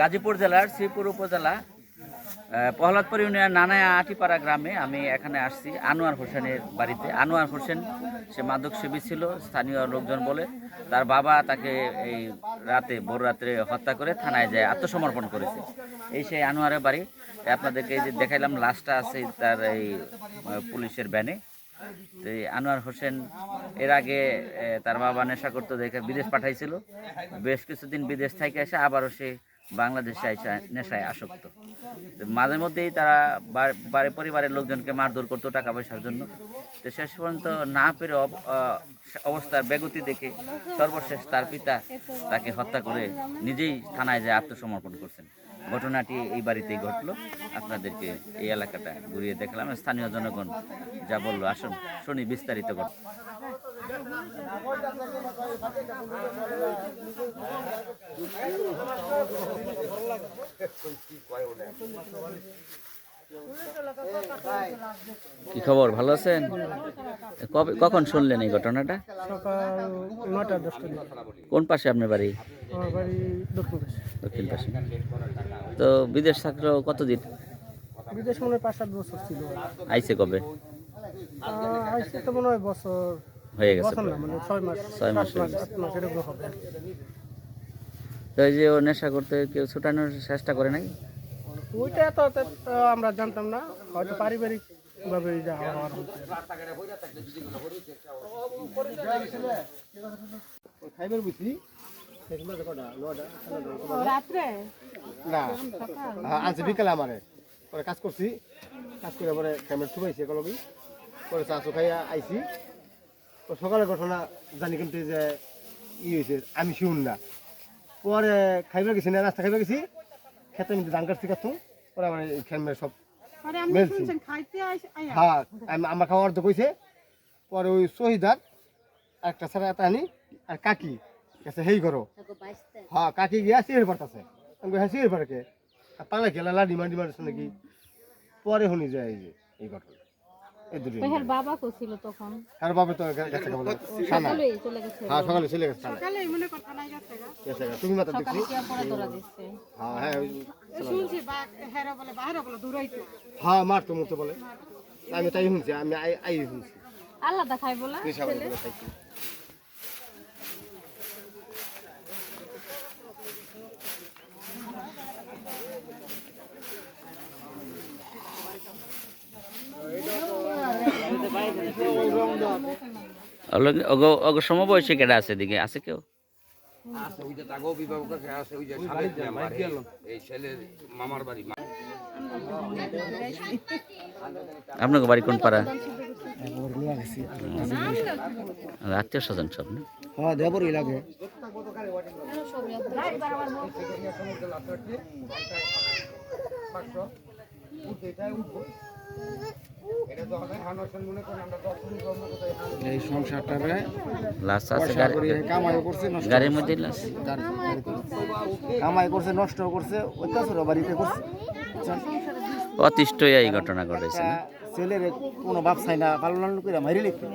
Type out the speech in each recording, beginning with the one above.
গাজীপুর জেলার শ্রীপুর উপজেলা প্রহ্লাদপুর ইউনিয়ন নানায়া আটিপাড়া গ্রামে আমি এখানে আসছি, আনোয়ার হোসেনের বাড়িতে। আনোয়ার হোসেন, সে মাদক সেবী ছিল, স্থানীয় লোকজন বলে। তার বাবা তাকে এই রাতে, ভোর রাত্রে হত্যা করে থানায় যায়, আত্মসমর্পণ করেছে। এই সেই আনোয়ারের বাড়ি। আপনাদেরকে এই যে দেখাইলাম, লাশটা আছে তার এই পুলিশের ব্যানে তো আনোয়ার হোসেন এর আগে তার বাবা নেশা করতে দেখে বিদেশ পাঠাইছিল। বেশ কিছুদিন বিদেশ থেকে এসে আবারও সে বাংলাদেশে নেশায় আসক্ত। মাঝে মধ্যেই তারা বাড়ি পরিবারের লোকজনকে মারধর করতো টাকা পয়সার জন্য। তো শেষ পর্যন্ত না পেরে অবস্থার বেগতি দেখে সর্বশেষ তার পিতা তাকে হত্যা করে নিজেই থানায় যায় আত্মসমর্পণ করছেন। ঘটনাটি এই বাড়িতেই ঘটলো। আপনাদেরকে এই এলাকাটা ঘুরিয়ে দেখলাম। স্থানীয় জনগণ যা বলল, আসুন, শুনি বিস্তারিত ঘটনা। কি খবর? ভালো আছেন? কবে কখন শুনলেন এই ঘটনাটা? কোন পাশে আপনার বাড়ি? দক্ষিণ পাশে। তো বিদেশ থাকলেও কতদিন? বিদেশ মনে হয় পাঁচ সাত বছর ছিল। আইছে কবে? আইসে তো মনে হয় বছর হয়ে গেছে মানে ছয় মাস। তো এই যে ও নেশা করতে কেউ ছুটানোর চেষ্টা করে নাই? ওইটা তো আমরা জানতাম না। হয়তো পারিবারিক ভাবে যা হওয়ার হচ্ছে খাইবার বুঝি রাত্রে? না। হ্যাঁ, আনছে বিকালে আমারে। পরে কাজ করছি। কাজ করে পরে ক্যামেরা শুকাইছি একলগি। পরে চা চু খাইয়া আইছি। তো সকালে ঘটনা জানি কিন্তু যে ই হয়েছে আমি শুন না। পরে খাইবার গেছি না নাস্তা খাইবার গেছি খেতে আমি ধান কাটতো পরে আমার ক্যামেরা সব মেলছি। হ্যাঁ আম- আমার খাওয়ার তো কইছে পরে ওই শহীদার একটা ছাড়া এটা আনি আর কাকি গেছে হেই করো। হ্যাঁ কাকি গিয়া সিঁড়ি পারতাছে আমি হ্যাঁ সিঁড়ি আর পালা খেলা লাডি মাডি মারছে নাকি পরে শুনি যায় এই যে এই ঘটনা। এই দুটো তো হের বাবা কোছিল তখন। আর বাবা তো গে- গেছে কেবল? থানা চলে গেছে। হ্যাঁ সকালে চলে গেছে থানা মনে কথা নাই গেছে গেছে তুমি মাত্র দেখছি? সকালে কি ধরা দিচ্ছে হ্যাঁ হ্যাঁ শুনছি বা হেরা বলে বাইরে বলে দূরাইতো হ্যাঁ মারতো মতো বলে। আমি তাই শুনছি আমি আই আই শুনছি। আল্লাহ দেখাই বলে অগ সমবয়সী কেডা আছে এদিকে আছে কেউ আছে ওই যে তাগো বিবাহ করছে আছে ওই যে সালের মেম্বার এই ছেলের মামার বাড়ি আপনাকে বাড়ি কোন পাড়া আত্মীয় স্বজন সব না হ্যাঁ লাগে এই সংসারটারে লাশ আছে কামাই করছে নষ্ট গাড়ির মধ্যে লাশ। কামাই করছে নষ্ট করছে অত্যাচার বাড়িতে করছে? অতিষ্ঠ এই ঘটনা ঘটেছে ছেলের কোনো বাপ চাই না পালন করে মারি লিখে।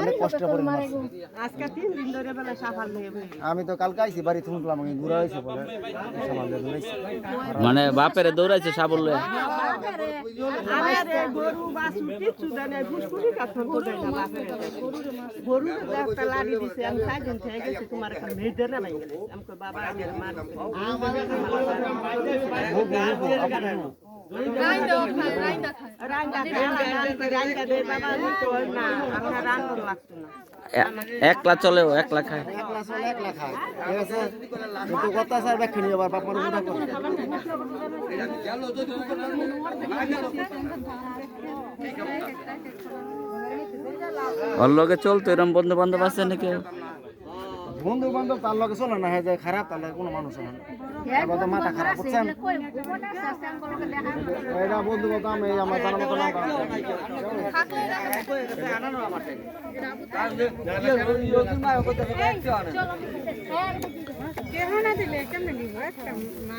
অনেক কষ্ট করে মারছে। আজকে তিন দিন ধরে বেলা সাফার লয়ে আমি তো কালকে আইছি বাড়ি শুনলাম আমি ঘুরে বলে। মানে বাপেরে দৌড়াইছে সাবল্য আমারে গরু বাছু কিচ্ছু দেয় নাই ফুসফুসি কাঠন না বাপের। গরু একটা লাড়ি দিছে আমি সাত দিন থেকে গেছি তোমার একটা মেয়ে না নাই গেলে বাবা আমি মার একলা চলেও একলা খায় একলা চলে একলা খায়। ঠিক আছে কিন্তু কথা স্যার চলতো, এরম বন্ধু বান্ধব আছে নাকি? বন্ধু বান্ধব তার লগে চলে না যায় খারাপ, তার লগে কোনো মানুষ না। এবার মাথা খারাপ করছেন এটা বন্ধু বান্ধব, আমি আমার জানা মতো দিলে কেমনে মা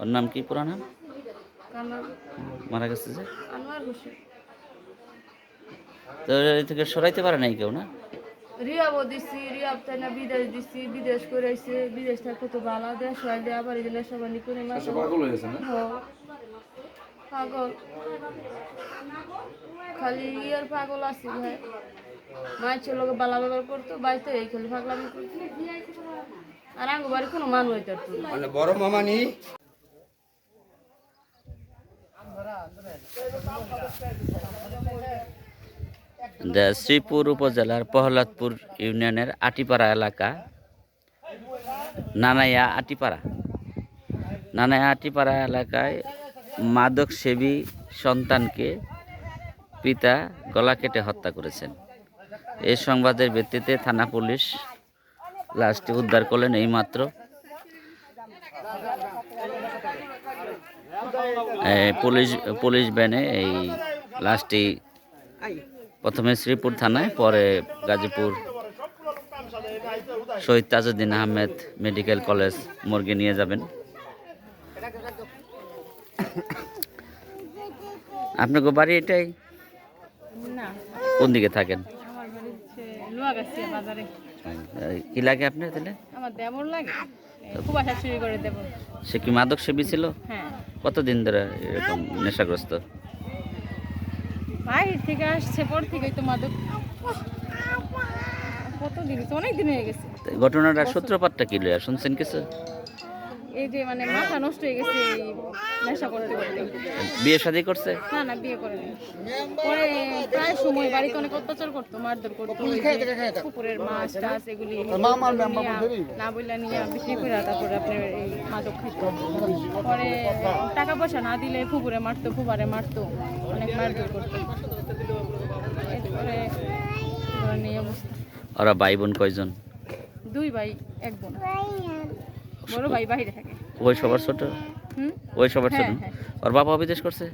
ওর নাম কি পুরা নাম? মারা গেছে যে? তো এই থেকে সরাইতে পারে নাই কেউ না? রিয়াবও দিছি রিয়াব তাই না বিদেশ দিছি বিদেশ করে আইছে বিদেশ থাকতে তো ভালো দেশ হয় দিয়ে আবার নেশা বানি করে মাসে পাগল হয়েছে না? পাগল। খালি ইয়ার পাগল আছে ভাই। মায়ের ছিল বালা ব্যবহার করতো বাড়িতে এই খালি পাগলামি করতো। আর আঙ্গো বাড়ি কোনো মান হইতে মানে বড় মামানি। দা শ্রীপুর উপজেলার প্রহ্লাদপুর ইউনিয়নের আটিপাড়া এলাকা। নানাইয়া আটিপাড়া। নানাইয়া আটিপাড়া এলাকায় মাদক সেবী সন্তানকে পিতা গলা কেটে হত্যা করেছেন। এই সংবাদের ভিত্তিতে থানা পুলিশ লাশটি উদ্ধার করলেন এইমাত্র। এ, পুলিশ পুলিশ ভ্যানে এই লাশটি প্রথমে শ্রীপুর থানায় পরে গাজীপুর। শহীদ তাজউদ্দিন আহমেদ মেডিকেল কলেজ মর্গে নিয়ে যাবেন। আপনাকে বাড়ি এটাই? কোন দিকে থাকেন? কি লাগে আপনার তাহলে? আমার দেবর লাগে। খুব আশা শুরু করে দেব সে কি মাদক সেবী ছিল? হ্যাঁ। কতদিন ধরে এরকম নেশাগ্রস্ত? বাইরে থেকে আসছে পর থেকেই তো মাদক। কত দিন হয়েছে? অনেক দিন হয়ে গেছে। তো ঘটনাটার সূত্রপাতটা কি লইয়া? শুনছেন কিছু? এই যে মানে মাথা নষ্ট হয়ে গেছে নেশা করতে করতে। বিয়ে শাদী করছে? না না বিয়ে করে নি পরে প্রায় সময় বাড়িতে অনেক অত্যাচার করতো মারধর করতো পুকুরের মাছ টাছ এগুলি না বললে নিয়ে বিক্রি করে তারপরে আপনার এই মাদক খাইত। পরে টাকা পয়সা না দিলে পুকুরে মারতো ফুবারে মারতো অনেক মারধর করতো। এরপরে ধরেন এই অবস্থা। ওরা ভাই বোন কয়জন? দুই ভাই এক বোন। বড় ভাই বাইরে থাকে। ওই সবার ছোট? ওই সবার ছোট হ্যাঁ, হ্যাঁ। ওর বাবা বিদেশ করছে?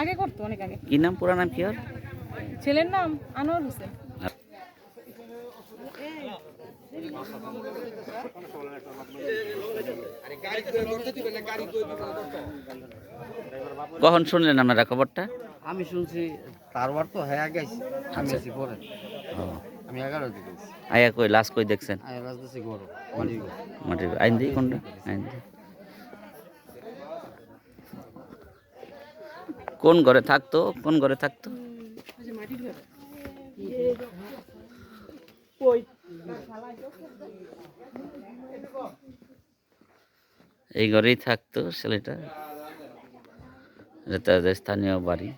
আগে করতো অনেক আগে। কি নাম পুরা নাম কি ওর? ছেলের নাম আনোয়ার হোসেন। কখন শুনলেন আপনারা খবরটা? আমি শুনছি তারবার তো হ্যাঁ গেছি। আমি আচ্ছা। আছি পরে। আমি এগারো দিকে আয়া কই লাস্ট কই দেখছেন? আমি রাজদাসী গরু মাটির গরু। মাটির আইন দিই কোনটা? আইন দিই। কোন ঘরে থাকতো কোন ঘরে থাকতো? এই ঘরেই থাকতো ছেলেটা। তাদের স্থানীয় বাড়ি।